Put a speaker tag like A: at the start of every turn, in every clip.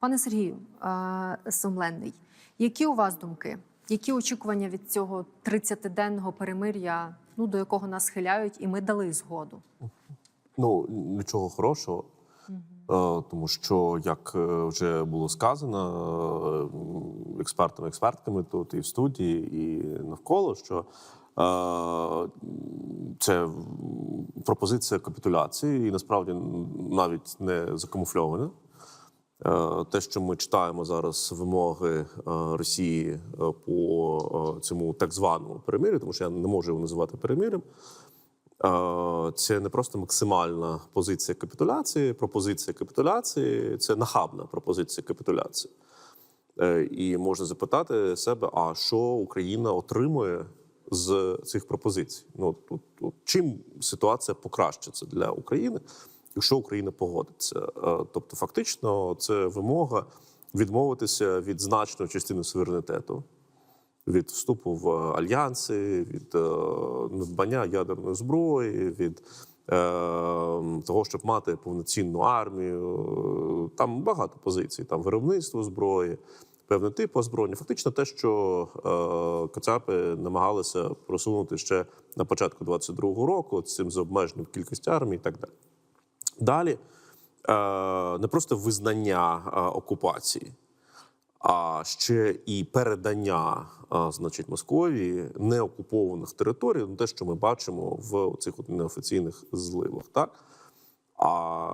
A: Пане Сергію Сомленний, які у вас думки? Які очікування від цього 30-денного перемир'я, ну до якого нас схиляють, і ми дали згоду?
B: Ну нічого хорошого, тому що, як е, вже було сказано е, експертами, експертками тут і в студії, і навколо, що це пропозиція капітуляції, і насправді навіть не закамуфльована. Е, Те, що ми читаємо зараз вимоги е, Росії е, по цьому так званому перемир'ю, тому що я не можу його називати перемир'ям. Це не просто максимальна позиція капітуляції, пропозиція капітуляції, це нахабна пропозиція капітуляції. І можна запитати себе, а що Україна отримує з цих пропозицій? Ну тут чим ситуація покращиться для України, якщо Україна погодиться? Е, Тобто, фактично, це вимога відмовитися від значної частини суверенітету від вступу в альянси, від е, надбання ядерної зброї, від е, того, щоб мати повноцінну армію. Там багато позицій. Там виробництво зброї, певний тип озброєння. Фактично, те, що е, Кацапи намагалися просунути ще на початку 22-го року, цим з обмеженням кількості армії і так далі. Далі е, не просто визнання е, окупації, а ще і передання, значить, Московії неокупованих територій, ну, те, що ми бачимо в цих неофіційних зливах, так? А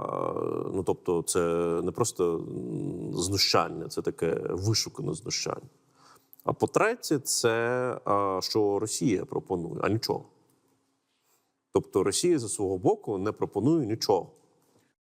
B: ну тобто, це не просто знущання, це таке вишукане знущання. А по-третє, це що Росія пропонує, а нічого. Тобто Росія за свого боку не пропонує нічого.